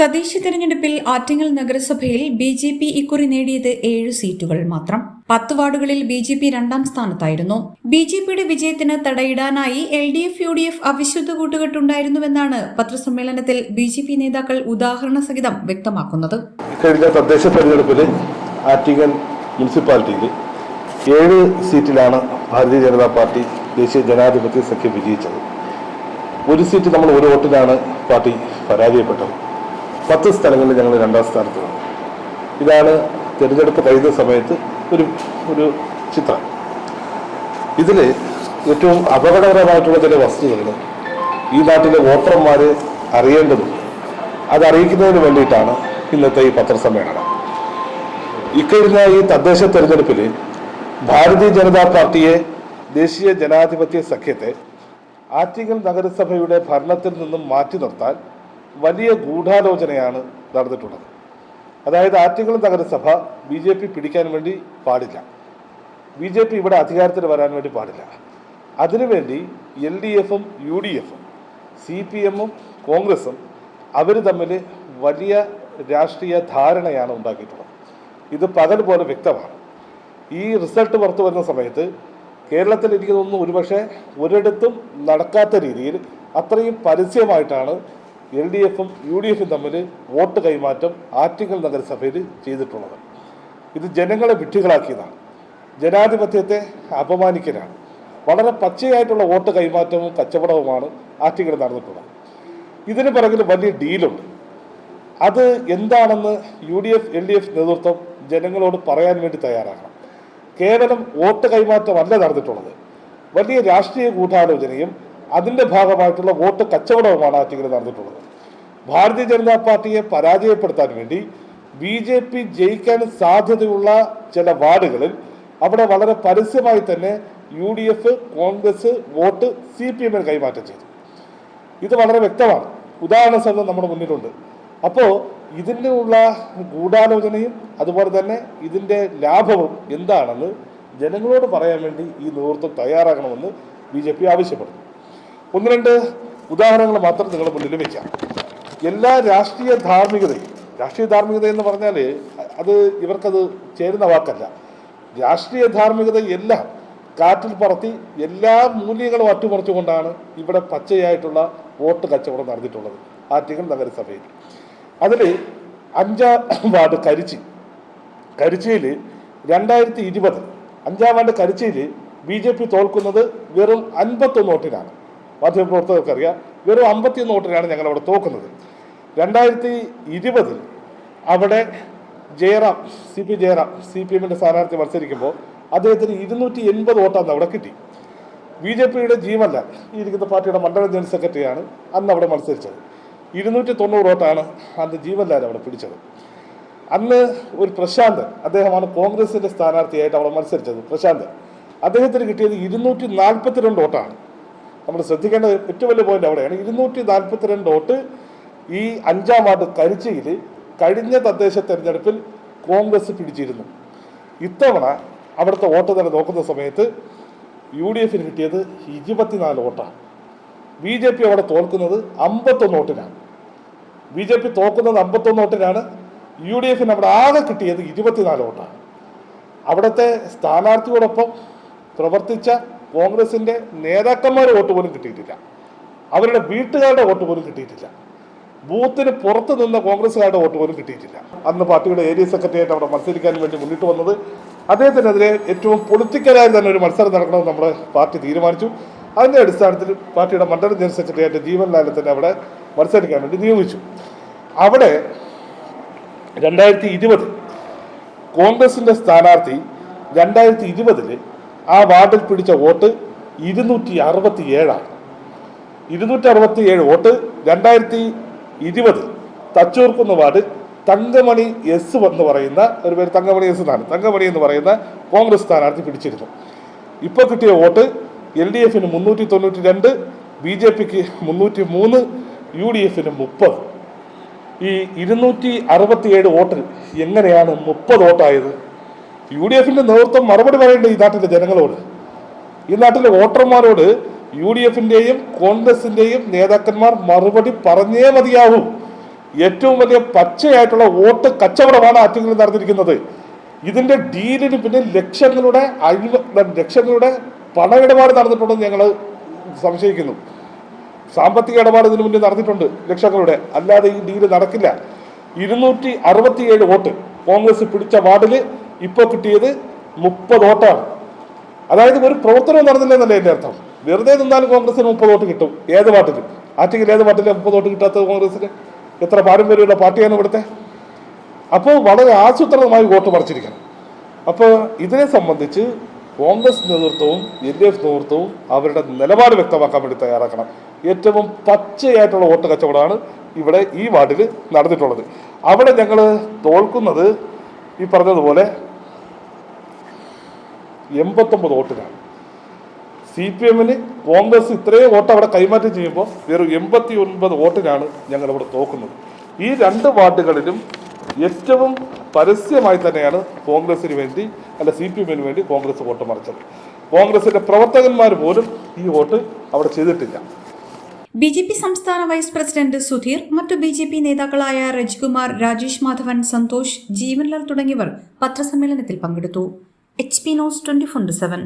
തദ്ദേശ തെരഞ്ഞെടുപ്പിൽ ആറ്റിങ്ങൽ നഗരസഭയിൽ ബി ജെ പി ഇക്കുറി നേടിയത് ഏഴ് സീറ്റുകൾ മാത്രം. പത്ത് വാർഡുകളിൽ ബി ജെ പി രണ്ടാം സ്ഥാനത്തായിരുന്നു. ബി ജെ പിയുടെ വിജയത്തിന് തടയിടാനായി L D F U D F അവിശുദ്ധ കൂട്ടുകെട്ടുണ്ടായിരുന്നുവെന്നാണ് പത്രസമ്മേളനത്തിൽ ബി ജെ പി നേതാക്കൾ ഉദാഹരണ സഹിതം വ്യക്തമാക്കുന്നത്. കഴിഞ്ഞ തദ്ദേശ തെരഞ്ഞെടുപ്പിൽ ആറ്റിങ്ങൽ മുനിസിപ്പാലിറ്റിയിൽ ഏഴ് സീറ്റിലാണ് ഭാരതീയ ജനതാ പാർട്ടി ദേശീയ ജനാധിപത്യ സഖ്യം വിജയിച്ചത്. ഒരു സീറ്റ് നമ്മൾ ഒരു വോട്ടിലാണ് പാർട്ടി പരാജയപ്പെട്ടത്. പത്ത് സ്ഥലങ്ങളിൽ ഞങ്ങൾ രണ്ടാം സ്ഥാനത്ത് ഇതാണ് തിരഞ്ഞെടുപ്പ് കഴിയുന്ന സമയത്ത് ഒരു ഒരു ചിത്രം. ഇതിൽ ഏറ്റവും അപകടകരമായിട്ടുള്ള ചില വസ്തുതകൾ ഈ നാട്ടിലെ വോട്ടർമാർ അറിയേണ്ടതുണ്ട്. അത് വേണ്ടിയിട്ടാണ് ഇന്നത്തെ ഈ പത്രസമ്മേളനം. ഇക്കഴിഞ്ഞ ഈ തദ്ദേശ തെരഞ്ഞെടുപ്പിൽ ഭാരതീയ ജനതാ പാർട്ടിയെ ദേശീയ ജനാധിപത്യ സഖ്യത്തെ ആറ്റിങ്ങൽ നഗരസഭയുടെ ഭരണത്തിൽ നിന്നും മാറ്റി നിർത്താൻ വലിയ ഗൂഢാലോചനയാണ് നടന്നിട്ടുള്ളത്. അതായത് ആറ്റിങ്ങൽ നഗരസഭ ബി ജെ പി പിടിക്കാൻ വേണ്ടി പാടില്ല. ബി ജെ പി ഇവിടെ അധികാരത്തിൽ വരാൻ വേണ്ടി പാടില്ല. അതിനുവേണ്ടി എൽ ഡി എഫും യു ഡി എഫും സി പി എമ്മും കോൺഗ്രസും അവർ തമ്മിൽ വലിയ രാഷ്ട്രീയ ധാരണയാണ് ഉണ്ടാക്കിയിട്ടുള്ളത്. ഇത് പകൽ പോലെ വ്യക്തമാണ്. ഈ റിസൾട്ട് പുറത്തു വരുന്ന സമയത്ത് കേരളത്തിൽ എനിക്ക് തോന്നുന്നു ഒരുപക്ഷെ ഒരിടത്തും നടക്കാത്ത രീതിയിൽ അത്രയും പരസ്യമായിട്ടാണ് എൽ ഡി എഫും യു ഡി എഫും തമ്മിൽ വോട്ട് കൈമാറ്റം ആറ്റിങ്ങൽ നഗരസഭയിൽ ചെയ്തിട്ടുള്ളത്. ഇത് ജനങ്ങളെ വിട്ടുകളാക്കിയതാണ് ജനാധിപത്യത്തെ അപമാനിക്കലാണ്. വളരെ പച്ചയായിട്ടുള്ള വോട്ട് കൈമാറ്റവും കച്ചവടവുമാണ് ആറ്റിങ്ങൽ നടന്നിട്ടുള്ളത്. ഇതിന് പിറകിൽ വലിയ ഡീലുണ്ട്. അത് എന്താണെന്ന് U D F L D F നേതൃത്വം ജനങ്ങളോട് പറയാൻ വേണ്ടി തയ്യാറാകണം. കേവലം വോട്ട് കൈമാറ്റമല്ല നടന്നിട്ടുള്ളത്. വലിയ രാഷ്ട്രീയ ഗൂഢാലോചനയും അതിന്റെ ഭാഗമായിട്ടുള്ള വോട്ട് കച്ചവടവുമാണ് ആറ്റിങ്ങൽ നടന്നിട്ടുള്ളത്. ഭാരതീയ ജനതാ പാർട്ടിയെ പരാജയപ്പെടുത്താൻ വേണ്ടി ബി ജെ പി ജയിക്കാൻ സാധ്യതയുള്ള ചില വാർഡുകളിൽ അവിടെ വളരെ പരസ്യമായി തന്നെ U D F Congress vote C P എമ്മിന് കൈമാറ്റം ചെയ്തു. ഇത് വളരെ വ്യക്തമാണ്. ഉദാഹരണ സഹിതം നമ്മുടെ മുന്നിലുണ്ട്. അപ്പോൾ ഇതിനുള്ള ഗൂഢാലോചനയും അതുപോലെ തന്നെ ഇതിന്റെ ലാഭവും എന്താണെന്ന് ജനങ്ങളോട് പറയാൻ വേണ്ടി ഈ നേതൃത്വം തയ്യാറാകണമെന്ന് ബി ജെ പി ആവശ്യപ്പെടുന്നു. ഒന്ന് രണ്ട് ഉദാഹരണങ്ങൾ മാത്രം നിങ്ങളുടെ മുന്നിൽ വയ്ക്കാം എല്ലാ രാഷ്ട്രീയ ധാർമ്മികതയും രാഷ്ട്രീയ ധാർമ്മികത എന്ന് പറഞ്ഞാൽ അത് ഇവർക്കത് ചേരുന്ന വാക്കല്ല. രാഷ്ട്രീയ ധാർമ്മികത എല്ലാം കാറ്റിൽ പറത്തി എല്ലാ മൂല്യങ്ങളും അറ്റുമറിച്ചുകൊണ്ടാണ് ഇവിടെ പച്ചയായിട്ടുള്ള വോട്ട് കച്ചവടം നടന്നിട്ടുള്ളത്. ആറ്റിങ്ങൽ നഗരസഭയിൽ. അതിൽ അഞ്ചാം വാർഡ് കരിച്ചി. കരിച്ചിയിൽ രണ്ടായിരത്തി ഇരുപത് അഞ്ചാം വാർഡ് കരിച്ചിയിൽ ബി ജെ പി തോൽക്കുന്നത് വെറും അൻപത്തൊന്ന് വോട്ടിനാണ്. മാധ്യമപ്രവർത്തകർക്കറിയാം. വെറും അമ്പത്തിയൊന്ന് വോട്ടിനാണ് ഞങ്ങൾ അവിടെ തോക്കുന്നത്. രണ്ടായിരത്തി ഇരുപതിൽ അവിടെ Jayaram C P Jayaram C P എമ്മിന്റെ സ്ഥാനാർത്ഥി മത്സരിക്കുമ്പോൾ അദ്ദേഹത്തിന് ഇരുന്നൂറ്റി എൺപത് വോട്ടാണ് അവിടെ കിട്ടി. ബി ജെ പിയുടെ ജീവല്ല ഈ ഇരിക്കുന്ന പാർട്ടിയുടെ മണ്ഡല ജനറൽ സെക്രട്ടറിയാണ് അന്ന് അവിടെ മത്സരിച്ചത്. ഇരുന്നൂറ്റി തൊണ്ണൂറ് വോട്ടാണ് അന്ന് ജീവൻലാൽ അവിടെ പിടിച്ചത്. അന്ന് ഒരു പ്രശാന്ത് അദ്ദേഹമാണ് കോൺഗ്രസിന്റെ സ്ഥാനാർത്ഥിയായിട്ട് അവിടെ മത്സരിച്ചത്. പ്രശാന്ത് അദ്ദേഹത്തിന് കിട്ടിയത് ഇരുന്നൂറ്റി നാൽപ്പത്തിരണ്ട് വോട്ടാണ്. നമ്മൾ ശ്രദ്ധിക്കേണ്ട ഏറ്റവും വലിയ പോയിന്റ് അവിടെയാണ്. ഇരുന്നൂറ്റി നാൽപ്പത്തിരണ്ട് വോട്ട് ഈ അഞ്ചാം വാർഡ് കരിച്ചയിൽ കഴിഞ്ഞ തദ്ദേശ തെരഞ്ഞെടുപ്പിൽ കോൺഗ്രസ് പിടിച്ചിരുന്നു. ഇത്തവണ അവിടുത്തെ വോട്ട് തന്നെ നോക്കുന്ന സമയത്ത് യു ഡി എഫിന് കിട്ടിയത് ഇരുപത്തിനാല് വോട്ടാണ്. ബി ജെ പി അവിടെ തോൽക്കുന്നത് അമ്പത്തൊന്ന് വോട്ടിനാണ്. ബി ജെ പി തോക്കുന്നത് അമ്പത്തൊന്ന് വോട്ടിനാണ്. യു ഡി എഫിന് അവിടെ ആകെ കിട്ടിയത് ഇരുപത്തിനാല് വോട്ടാണ്. അവിടുത്തെ സ്ഥാനാർത്ഥിയോടൊപ്പം പ്രവർത്തിച്ച കോൺഗ്രസിന്റെ നേതാക്കന്മാരുടെ വോട്ട് പോലും കിട്ടിയിട്ടില്ല. അവരുടെ വീട്ടുകാരുടെ വോട്ട് പോലും കിട്ടിയിട്ടില്ല. ബൂത്തിന് പുറത്ത് നിന്ന കോൺഗ്രസ്സുകാരുടെ വോട്ട് പോലും കിട്ടിയിട്ടില്ല. അന്ന് പാർട്ടിയുടെ ഏരിയ സെക്രട്ടറിയായിട്ട് അവിടെ മത്സരിക്കാൻ വേണ്ടി മുന്നിട്ട് വന്നത് അദ്ദേഹത്തിനെതിരെ ഏറ്റവും പൊളിറ്റിക്കലായി തന്നെ ഒരു മത്സരം നടക്കണമെന്ന് നമ്മുടെ പാർട്ടി തീരുമാനിച്ചു. അതിന്റെ അടിസ്ഥാനത്തിൽ പാർട്ടിയുടെ മണ്ഡലം ജനറൽ സെക്രട്ടറിയായിട്ട് ജീവൻലാലിനെ തന്നെ അവിടെ മത്സരിക്കാൻ വേണ്ടി നിയോഗിച്ചു. അവിടെ രണ്ടായിരത്തി ഇരുപത് കോൺഗ്രസിന്റെ സ്ഥാനാർത്ഥി രണ്ടായിരത്തി ഇരുപതിൽ ആ വാർഡിൽ പിടിച്ച വോട്ട് ഇരുന്നൂറ്റി അറുപത്തി ഏഴാണ് ഇരുന്നൂറ്റി അറുപത്തി ഏഴ് വോട്ട് രണ്ടായിരത്തി ഇരുപത് തച്ചൂർക്കുന്ന് വാർഡ് തങ്കമണി എസ് എന്ന് പറയുന്ന ഒരു പേര് തങ്കമണി എസ് എന്നാണ്. തങ്കമണി എന്ന് പറയുന്ന കോൺഗ്രസ് സ്ഥാനാർത്ഥി പിടിച്ചിരുന്നു. ഇപ്പോൾ കിട്ടിയ വോട്ട് എൽ ഡി എഫിന് മുന്നൂറ്റി തൊണ്ണൂറ്റി രണ്ട് ബി ജെ പിക്ക് മുന്നൂറ്റി മൂന്ന് യു ഡി എഫിന് മുപ്പത്. ഈ ഇരുന്നൂറ്റി അറുപത്തിയേഴ് വോട്ടിൽ എങ്ങനെയാണ് മുപ്പത് വോട്ടായത്? യു ഡി എഫിന്റെ നേതൃത്വം മറുപടി പറയേണ്ടത് ഈ നാട്ടിലെ ജനങ്ങളോട്. ഈ നാട്ടിലെ വോട്ടർമാരോട് യു ഡി എഫിന്റെയും കോൺഗ്രസിന്റെയും നേതാക്കന്മാർ മറുപടി പറഞ്ഞേ മതിയാവൂ. ഏറ്റവും വലിയ പച്ചയായിട്ടുള്ള വോട്ട് കച്ചവടമാണ് ആറ്റിങ്ങിൽ നടന്നിരിക്കുന്നത്. ഇതിന്റെ ഡീലിന് പിന്നെ ലക്ഷങ്ങളുടെ അഴിവ് ലക്ഷങ്ങളുടെ പണമിടപാട് നടന്നിട്ടുണ്ടെന്ന് ഞങ്ങൾ സംശയിക്കുന്നു. സാമ്പത്തിക ഇടപാട് ഇതിനു മുന്നേ നടന്നിട്ടുണ്ട് ലക്ഷങ്ങളുടെ. അല്ലാതെ ഈ ഡീൽ നടക്കില്ല. ഇരുന്നൂറ്റി അറുപത്തിയേഴ് വോട്ട് കോൺഗ്രസ് പിടിച്ച വാർഡിൽ ഇപ്പോൾ കിട്ടിയത് മുപ്പത് വോട്ടാണ്. അതായത് ഒരു പ്രവർത്തനം നടന്നില്ലെന്നല്ലേ എന്റെ അർത്ഥം. വെറുതെ നിന്നാലും കോൺഗ്രസിന് മുപ്പത് വോട്ട് കിട്ടും. ഏത് വാട്ടിൽ ആറ്റിങ്ങിൽ ഏത് പാർട്ടിയിലെ മുപ്പത് വോട്ട് കിട്ടാത്തത് കോൺഗ്രസിന്? എത്ര പാരമ്പര്യമുള്ള പാർട്ടിയാണ് ഇവിടുത്തെ? അപ്പോൾ വളരെ ആസൂത്രിതമായി വോട്ട് മറിച്ചിരിക്കണം അപ്പോൾ ഇതിനെ സംബന്ധിച്ച് കോൺഗ്രസ് നേതൃത്വവും എൽ ഡി എഫ് നേതൃത്വവും അവരുടെ നിലപാട് വ്യക്തമാക്കാൻ വേണ്ടി തയ്യാറാക്കണം. ഏറ്റവും പച്ചയായിട്ടുള്ള വോട്ട് കച്ചവടമാണ് ഇവിടെ ഈ വാർഡിൽ നടന്നിട്ടുള്ളത്. അവിടെ ഞങ്ങൾ തോൽക്കുന്നത് ഈ പറഞ്ഞതുപോലെ എൺപത്തൊമ്പത് വോട്ടിനാണ് സി പി എമ്മിന് കോൺഗ്രസ് ഇത്രയും വോട്ട് അവിടെ കൈമാറ്റം ചെയ്യുമ്പോൾ വെറും എൺപത്തി ഒൻപത് വോട്ടിനാണ് ഞങ്ങൾ ഇവിടെ തോക്കുന്നത്. ഈ രണ്ട് വാർഡുകളിലും ഏറ്റവും പരസ്യമായി തന്നെയാണ് കോൺഗ്രസിന് വേണ്ടി അല്ല സി പി എമ്മിന് വേണ്ടി കോൺഗ്രസ് വോട്ട് മറിച്ചത്. കോൺഗ്രസിന്റെ പ്രവർത്തകന്മാർ പോലും ഈ വോട്ട് അവിടെ ചെയ്തിട്ടില്ല. ബി ജെ പി സംസ്ഥാന വൈസ് പ്രസിഡന്റ് സുധീർ മറ്റു ബി ജെ പി നേതാക്കളായ രജ്കുമാർ രാജേഷ് മാധവൻ സന്തോഷ് ജീവൻലാൽ തുടങ്ങിയവർ പത്രസമ്മേളനത്തിൽ പങ്കെടുത്തു. H P news twenty four seven